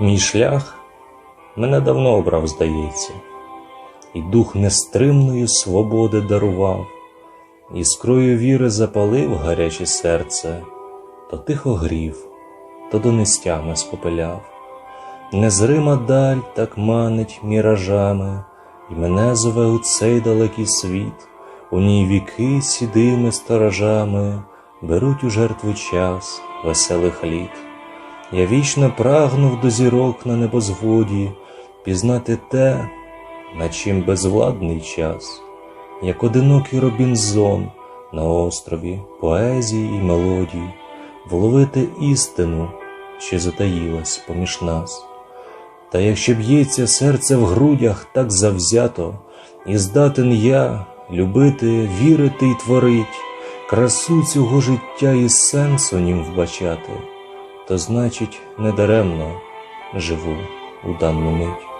Мій шлях мене давно обрав, здається, і дух нестримної свободи дарував, іскрою віри запалив гаряче серце, то тихо грів, то донестями спопиляв. Незрима даль так манить міражами, І мене зове у цей далекий світ, у ній віки сідими сторожами беруть у жертву час веселих літ. Я вічно прагнув до зірок на небозводі пізнати те, на чим безвладний час, як одинокий Робінзон на острові поезії і мелодій, вловити істину, що затаїлась поміж нас. Та якщо б'ється серце в грудях так завзято, і здатен я любити, вірити й творить, красу цього життя і сенс у нім вбачати, то значить недаремно живу у дану мить.